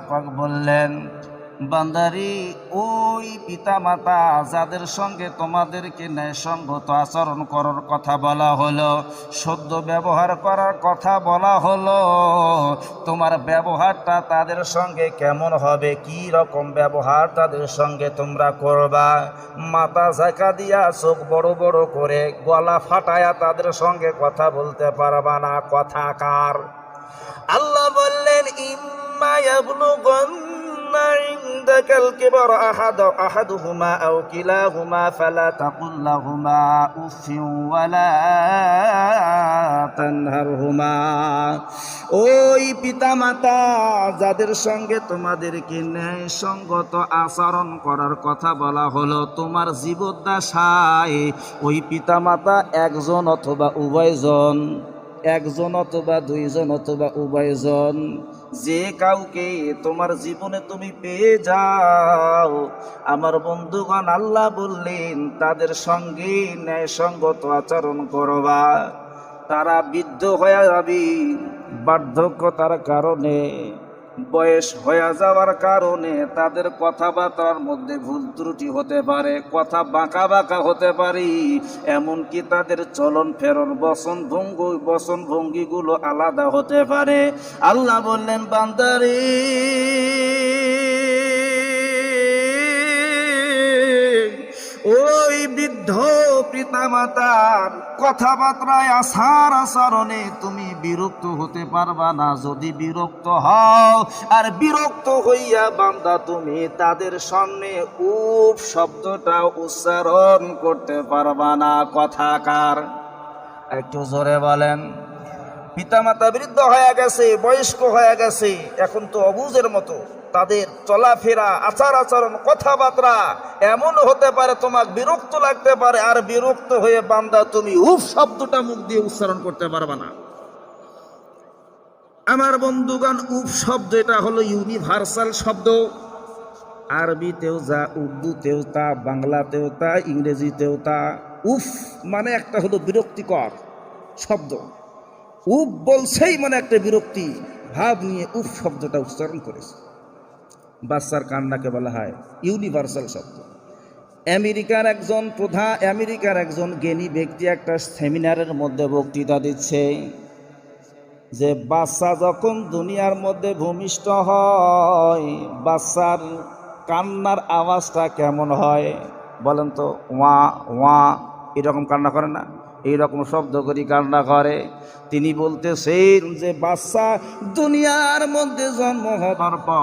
পাক বললেন, বান্দারি, ওই পিতামাতা যাদের সঙ্গে তোমাদেরকে ন্যায়সঙ্গত আচরণ করার কথা বলা হলো, সদ্য ব্যবহার করার কথা বলা হলো, তোমার ব্যবহারটা তাদের সঙ্গে কেমন হবে? কি রকম ব্যবহার তাদের সঙ্গে তোমরা করবা? মাথা ঝাঁকা দিয়া চোখ বড় বড় করে গলা ফাটায়া তাদের সঙ্গে কথা বলতে পারবা না। কথা কার? আল্লাহ উফিন ওয়ালা তানহারহুমা। ওই পিতামাতা যাদের সঙ্গে তোমাদেরকে ন্যায় সঙ্গত আচরণ করার কথা বলা হলো, তোমার জীবদ্দশায় ওই পিতামাতা একজন অথবা উভয়জন। একজন অথবা দুইজন অথবা উভয়জন, যে কাউকে তোমার জীবনে তুমি পেয়ে যাও। আমার বন্ধুগণ, আল্লাহ বললেন, তাদের সঙ্গে ন্যায়সঙ্গত আচরণ করবা। তারা বৃদ্ধ হয়ে যাবি বার্ধক্যতার কারণে। বয়স হয়ে যাওয়ার কারণে তাদের কথাবার্তার মধ্যে ভুল ত্রুটি হতে পারে, কথা বাঁকা বাঁকা হতে পারে। এমনকি তাদের চলন ফেরন বসন ভঙ্গি, বসন ভঙ্গিগুলো আলাদা হতে পারে। আল্লাহ বললেন, বান্দারি বৃদ্ধ পিতামাতার কথাবার্তায় আসার আচরণে তুমি বিরক্ত হতে পারবা না। যদি বিরক্ত হও, আর বিরক্ত হইয়া বান্দা তুমি তাদের সামনে উপ শব্দটা উচ্চারণ করতে পারবা না। কথাকার একটু জোরে বলেন। পিতামাতা বৃদ্ধ হয়ে গেছে, বয়স্ক হয়ে গেছে, এখন তো অবুজের মতো। তাদের চলাফেরা, আচার আচরণ, কথাবার্তা এমন হতে পারে তোমার বিরক্ত লাগতে পারে, আর বিরক্ত হয়ে বান্দা তুমি উফ শব্দটা মুখ দিয়ে উচ্চারণ করতে পারবে না। আমার বন্ধুগণ, উফ শব্দ, এটা হলো ইউনিভার্সাল শব্দ। আরবিতেও যা, উর্দুতেও তা, বাংলাতেও তা, ইংরেজিতেও তা। উফ মানে একটা হলো বিরক্তিকর শব্দ। উফ বলছেই মানে একটা বিরক্তি, ভাব নিয়ে উফ শব্দটা উচ্চারণ করেছে। বাচ্চার কান্নাকে বলা হয় ইউনিভার্সাল শব্দ। আমেরিকার একজন প্রধান আমেরিকার একজন জ্ঞানী ব্যক্তি একটা সেমিনারের মধ্যে বক্তৃতা দিচ্ছে যে, বাচ্চা যখন দুনিয়ার মধ্যে ভূমিষ্ঠ হয়, বাচ্চার কান্নার আওয়াজটা কেমন হয়? বলেন তো, ওয়া ওয়া। এরকম কান্না করে না? এইরকম শব্দ করি কান্না করে। তিনি বলতেছেন যে বাচ্চা দুনিয়ার মধ্যে জন্ম হবার পর